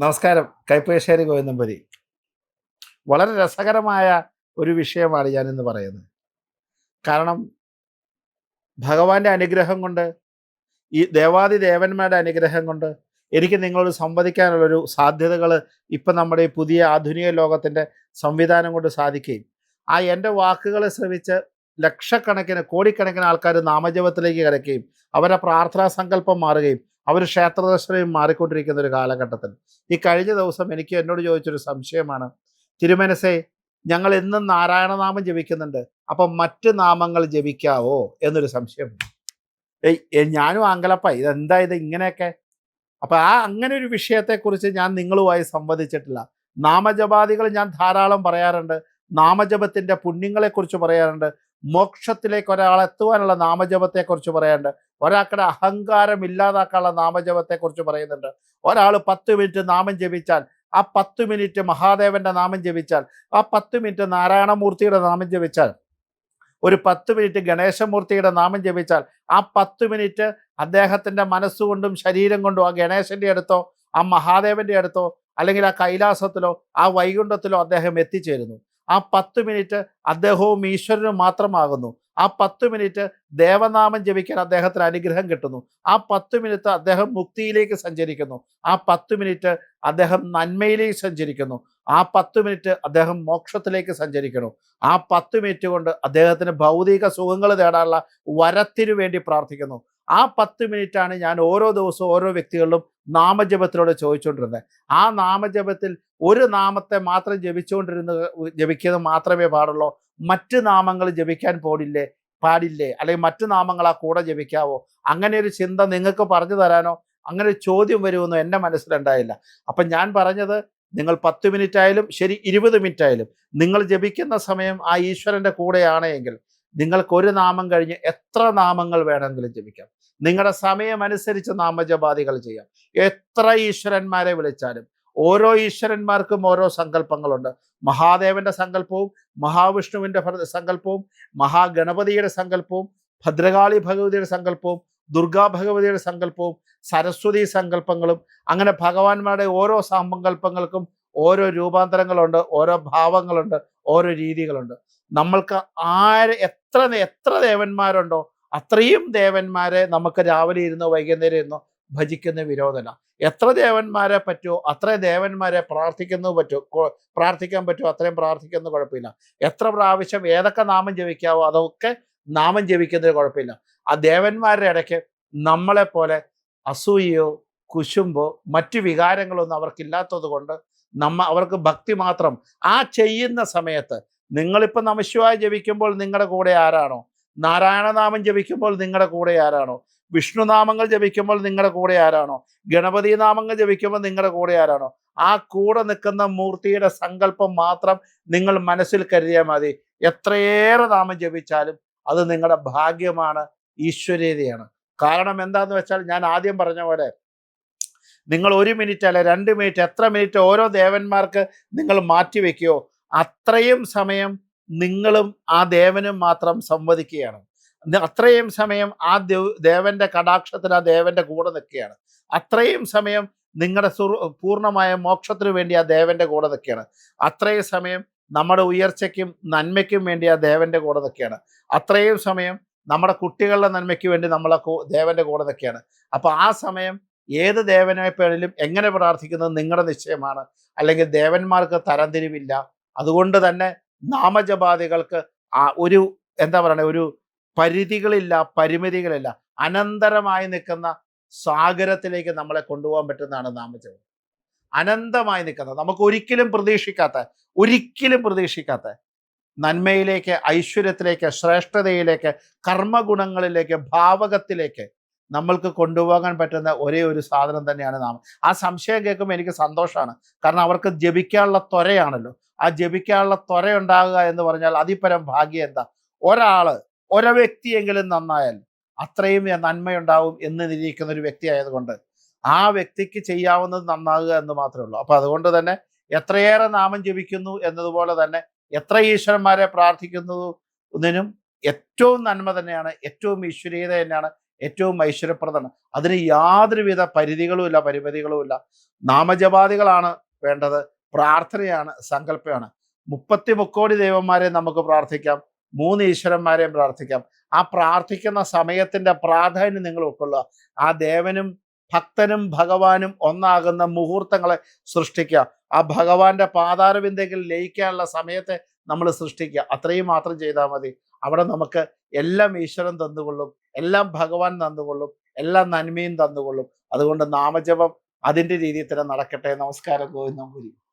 നമസ്കാരം. കൈപ്പേശ്ശേരി ഗോവിന്ദമ്പുരി. വളരെ രസകരമായ ഒരു വിഷയമാണ് ഞാനിന്ന് പറയുന്നത്. കാരണം ഭഗവാന്റെ അനുഗ്രഹം കൊണ്ട് ഈ ദേവാദി ദേവന്മാരുടെ അനുഗ്രഹം കൊണ്ട് എനിക്ക് നിങ്ങളോട് സംവദിക്കാനുള്ളൊരു സാധ്യതകൾ ഇപ്പം നമ്മുടെ ഈ പുതിയ ആധുനിക ലോകത്തിന്റെ സംവിധാനം കൊണ്ട് സാധിക്കുകയും ആ എന്റെ വാക്കുകളെ ശ്രവിച്ച് ലക്ഷക്കണക്കിന് കോടിക്കണക്കിന് ആൾക്കാർ നാമജപത്തിലേക്ക് കിടക്കുകയും അവരുടെ പ്രാർത്ഥനാ സങ്കല്പം മാറുകയും അവർ ക്ഷേത്രദർശനം മാറിക്കൊണ്ടിരിക്കുന്ന ഒരു കാലഘട്ടത്തിൽ. ഈ കഴിഞ്ഞ ദിവസം എനിക്ക് എന്നോട് ചോദിച്ചൊരു സംശയമാണ്. തിരുമനസേ ഞങ്ങൾ എന്നും നാരായണനാമം ജപിക്കുന്നുണ്ട്. അപ്പം മറ്റ് നാമങ്ങൾ ജപിക്കാവോ എന്നൊരു സംശയം ഞാനും അങ്കലപ്പ ഇതെന്താ ഇത് ഇങ്ങനെയൊക്കെ? അപ്പൊ ആ അങ്ങനെ ഒരു വിഷയത്തെക്കുറിച്ച് ഞാൻ നിങ്ങളുമായി സംവദിച്ചിട്ടില്ല. നാമജപാദികൾ ഞാൻ ധാരാളം പറയാറുണ്ട്. നാമജപത്തിന്റെ പുണ്യങ്ങളെക്കുറിച്ച് പറയാറുണ്ട്. മോക്ഷത്തിലേക്ക് ഒരാളെത്തുവാനുള്ള നാമജപത്തെക്കുറിച്ച് പറയാറുണ്ട്. ഒരാൾക്കുടെ അഹങ്കാരം ഇല്ലാതാക്കാനുള്ള നാമജപത്തെക്കുറിച്ച് പറയുന്നുണ്ട്. ഒരാൾ പത്ത് മിനിറ്റ് നാമം ജപിച്ചാൽ ആ പത്ത് മിനിറ്റ് മഹാദേവന്റെ നാമം ജപിച്ചാൽ ആ പത്ത് മിനിറ്റ് നാരായണമൂർത്തിയുടെ നാമം ജപിച്ചാൽ ഒരു പത്ത് മിനിറ്റ് ഗണേശമൂർത്തിയുടെ നാമം ജപിച്ചാൽ ആ പത്ത് മിനിറ്റ് അദ്ദേഹത്തിന്റെ മനസ്സുകൊണ്ടും ശരീരം കൊണ്ടും ആ ഗണേശന്റെ അടുത്തോ ആ മഹാദേവന്റെ അടുത്തോ അല്ലെങ്കിൽ ആ കൈലാസത്തിലോ ആ വൈകുണ്ഠത്തിലോ അദ്ദേഹം എത്തിച്ചേരുന്നു. ആ പത്ത് മിനിറ്റ് അദ്ദേഹവും ഈശ്വരനും മാത്രമാകുന്നു. ആ പത്ത് മിനിറ്റ് ദേവനാമം ജപിക്കാൻ അദ്ദേഹത്തിന് അനുഗ്രഹം കിട്ടുന്നു. ആ പത്ത് മിനിറ്റ് അദ്ദേഹം മുക്തിയിലേക്ക് സഞ്ചരിക്കുന്നു. ആ പത്ത് മിനിറ്റ് അദ്ദേഹം നന്മയിലേക്ക് സഞ്ചരിക്കുന്നു. ആ പത്ത് മിനിറ്റ് അദ്ദേഹം മോക്ഷത്തിലേക്ക് സഞ്ചരിക്കുന്നു. ആ പത്ത് മിനിറ്റ് കൊണ്ട് അദ്ദേഹത്തിന് ഭൗതിക സുഖങ്ങൾ നേടാനുള്ള വരത്തിനു വേണ്ടി പ്രാർത്ഥിക്കുന്നു. ആ പത്ത് മിനിറ്റാണ് ഞാൻ ഓരോ ദിവസവും ഓരോ വ്യക്തികളിലും നാമജപത്തിലൂടെ ചോദിച്ചുകൊണ്ടിരുന്നത്. ആ നാമജപത്തിൽ ഒരു നാമത്തെ മാത്രം ജപിച്ചുകൊണ്ടിരുന്ന ജപിക്കുന്നത് മാത്രമേ പാടുള്ളൂ. മറ്റ് നാമങ്ങൾ ജപിക്കാൻ പോടില്ലേ? പാടില്ലേ? അല്ലെങ്കിൽ മറ്റു നാമങ്ങൾ ആ കൂടെ ജപിക്കാവോ? അങ്ങനെ ഒരു ചിന്ത നിങ്ങൾക്ക് പറഞ്ഞു തരാനോ? അങ്ങനെ ഒരു ചോദ്യം വരുമെന്നോ എന്റെ മനസ്സിലുണ്ടായില്ല. അപ്പം ഞാൻ പറഞ്ഞത് നിങ്ങൾ പത്ത് മിനിറ്റ് ആയാലും ശരി ഇരുപത് മിനിറ്റ് ആയാലും നിങ്ങൾ ജപിക്കുന്ന സമയം ആ ഈശ്വരന്റെ കൂടെയാണ് എങ്കിൽ നിങ്ങൾക്ക് ഒരു നാമം കഴിഞ്ഞ് എത്ര നാമങ്ങൾ വേണമെങ്കിലും ജപിക്കാം. നിങ്ങളുടെ സമയമനുസരിച്ച് നാമജപാദികൾ ചെയ്യാം. എത്ര ഈശ്വരന്മാരെ വിളിച്ചാലും ഓരോ ഈശ്വരന്മാർക്കും ഓരോ സങ്കല്പങ്ങളുണ്ട്. മഹാദേവന്റെ സങ്കല്പവും മഹാവിഷ്ണുവിന്റെ സങ്കല്പവും മഹാഗണപതിയുടെ സങ്കല്പവും ഭദ്രകാളി ഭഗവതിയുടെ സങ്കല്പവും ദുർഗാ ഭഗവതിയുടെ സങ്കല്പവും സരസ്വതി സങ്കല്പങ്ങളും അങ്ങനെ ഭഗവാന്മാരുടെ ഓരോ സങ്കല്പങ്ങൾക്കും ഓരോ രൂപാന്തരങ്ങളുണ്ട് ഓരോ ഭാവങ്ങളുണ്ട് ഓരോ രീതികളുണ്ട്. നമ്മൾക്ക് ആര് എത്ര എത്ര ദേവന്മാരുണ്ടോ അത്രയും ദേവന്മാരെ നമുക്ക് രാവിലെ ഇരുന്നോ വൈകുന്നേരം ഇരുന്നോ ഭജിക്കുന്ന വിരോധന. എത്ര ദേവന്മാരെ പറ്റുമോ അത്രയും ദേവന്മാരെ പ്രാർത്ഥിക്കുന്നു പറ്റുമോ പ്രാർത്ഥിക്കാൻ പറ്റുമോ അത്രയും പ്രാർത്ഥിക്കുന്ന കുഴപ്പമില്ല. എത്ര പ്രാവശ്യം ഏതൊക്കെ നാമം ജപിക്കാവോ അതൊക്കെ നാമം ജപിക്കുന്നതിന് കുഴപ്പമില്ല. ആ ദേവന്മാരുടെ ഇടയ്ക്ക് നമ്മളെ പോലെ അസൂയയോ കുശുമ്പോ മറ്റു വികാരങ്ങളൊന്നും അവർക്കില്ലാത്തത് കൊണ്ട് നമ്മ അവർക്ക് ഭക്തി മാത്രം ആ ചെയ്യുന്ന സമയത്ത് നിങ്ങളിപ്പോൾ നമശിവായ ജപിക്കുമ്പോൾ നിങ്ങളുടെ കൂടെ ആരാണോ? നാരായണനാമം ജപിക്കുമ്പോൾ നിങ്ങളുടെ കൂടെ ആരാണോ? വിഷ്ണുനാമങ്ങൾ ജപിക്കുമ്പോൾ നിങ്ങളുടെ കൂടെ ആരാണോ? ഗണപതി നാമങ്ങൾ ജപിക്കുമ്പോൾ നിങ്ങളുടെ കൂടെ ആരാണോ? ആ കൂടെ നിൽക്കുന്ന മൂർത്തിയുടെ സങ്കല്പം മാത്രം നിങ്ങൾ മനസ്സിൽ കരുതിയാൽ മതി. എത്രയേറെ നാമം ജപിച്ചാലും അത് നിങ്ങളുടെ ഭാഗ്യമാണ് ഈശ്വരീയതയാണ്. കാരണം എന്താന്ന് വെച്ചാൽ ഞാൻ ആദ്യം പറഞ്ഞ പോലെ നിങ്ങൾ ഒരു മിനിറ്റ് അല്ല രണ്ട് മിനിറ്റ് എത്ര മിനിറ്റ് ഓരോ ദേവന്മാർക്ക് നിങ്ങൾ മാറ്റിവെക്കുകയോ അത്രയും സമയം നിങ്ങളും ആ ദേവനും മാത്രം സംവദിക്കുകയാണ്. അത്രയും സമയം ആ ദേവ് ദേവന്റെ കടാക്ഷത്തിൽ ആ ദേവന്റെ കൂടെ നിൽക്കുകയാണ്. അത്രയും സമയം നിങ്ങളുടെ സുർ പൂർണമായ മോക്ഷത്തിനു വേണ്ടി ആ ദേവന്റെ കൂടെ നിൽക്കുകയാണ്. അത്രയും സമയം നമ്മുടെ ഉയർച്ചയ്ക്കും നന്മയ്ക്കും വേണ്ടി ആ ദേവന്റെ കൂടെ നിൽക്കുകയാണ്. അത്രയും സമയം നമ്മുടെ കുട്ടികളുടെ നന്മയ്ക്ക് വേണ്ടി നമ്മളെ ദേവന്റെ കൂടെ നിൽക്കുകയാണ്. അപ്പൊ ആ സമയം ഏത് ദേവനെ പേരിലും എങ്ങനെ പ്രാർത്ഥിക്കുന്നത് നിങ്ങളുടെ നിശ്ചയമാണ്. അല്ലെങ്കിൽ ദേവന്മാർക്ക് തരംതിരിവില്ല. അതുകൊണ്ട് തന്നെ നാമജപാദികൾക്ക് ഒരു എന്താ പറയുക ഒരു പരിധികളില്ല പരിമിതികളില്ല. അനന്തരമായി നിൽക്കുന്ന സാഗരത്തിലേക്ക് നമ്മളെ കൊണ്ടുപോകാൻ പറ്റുന്നതാണ് നാമജപം. അനന്തമായി നിൽക്കുന്നത് നമുക്ക് ഒരിക്കലും പ്രതീക്ഷിക്കാത്ത ഒരിക്കലും പ്രതീക്ഷിക്കാത്ത നന്മയിലേക്ക് ഐശ്വര്യത്തിലേക്ക് ശ്രേഷ്ഠതയിലേക്ക് കർമ്മഗുണങ്ങളിലേക്ക് ഭാവകത്തിലേക്ക് നമ്മൾക്ക് കൊണ്ടുപോകാൻ പറ്റുന്ന ഒരേ ഒരു സാധനം തന്നെയാണ് നാമം. ആ സംശയം കേൾക്കുമ്പോൾ എനിക്ക് സന്തോഷമാണ്. കാരണം അവർക്ക് ജപിക്കാനുള്ള ത്വരയാണല്ലോ. ആ ജപിക്കാനുള്ള ത്വര ഉണ്ടാകുക എന്ന് പറഞ്ഞാൽ അതിപരം ഭാഗ്യം എന്താ? ഒരാൾ ഒരു വ്യക്തിയെങ്കിലും നന്നായാൽ അത്രയും നന്മയുണ്ടാവും എന്ന് നിരീക്ഷിക്കുന്ന ഒരു വ്യക്തി ആയതുകൊണ്ട് ആ വ്യക്തിക്ക് ചെയ്യാവുന്നത് നന്നാകുക എന്ന് മാത്രമേ ഉള്ളൂ. അപ്പൊ അതുകൊണ്ട് തന്നെ എത്രയേറെ നാമം ജപിക്കുന്നു എന്നതുപോലെ തന്നെ എത്ര ഈശ്വരന്മാരെ പ്രാർത്ഥിക്കുന്നതിനും ഏറ്റവും നന്മ തന്നെയാണ് ഏറ്റവും ഈശ്വരീയത തന്നെയാണ് ഏറ്റവും ഐശ്വര്യപ്രദമാണ്. അതിന് യാതൊരുവിധ പരിധികളുമില്ല പരിമിതികളുമില്ല. നാമജപാദികളാണ് വേണ്ടത്. പ്രാർത്ഥനയാണ് സങ്കല്പമാണ്. മുപ്പത്തി മുക്കോടി ദൈവന്മാരെ നമുക്ക് പ്രാർത്ഥിക്കാം. മൂന്ന് ഈശ്വരന്മാരെയും പ്രാർത്ഥിക്കാം. ആ പ്രാർത്ഥിക്കുന്ന സമയത്തിന്റെ പ്രാധാന്യം നിങ്ങൾ ഉൾക്കൊള്ളുക. ആ ദേവനും ഭക്തനും ഭഗവാനും ഒന്നാകുന്ന മുഹൂർത്തങ്ങളെ സൃഷ്ടിക്കുക. ആ ഭഗവാന്റെ പാതാരബിന്ദെങ്കിൽ ലയിക്കാനുള്ള സമയത്തെ നമ്മൾ സൃഷ്ടിക്കുക. അത്രയും മാത്രം ചെയ്താൽ മതി. അവിടെ നമുക്ക് എല്ലാം ഈശ്വരൻ തന്നുകൊള്ളും. എല്ലാം ഭഗവാൻ തന്നുകൊള്ളും. എല്ലാം നന്മയും തന്നുകൊള്ളും. അതുകൊണ്ട് നാമജപം അതിന്റെ രീതിയിൽ തന്നെ നടക്കട്ടെ. നമസ്കാരം. ഗോവിന്ദം. പുരി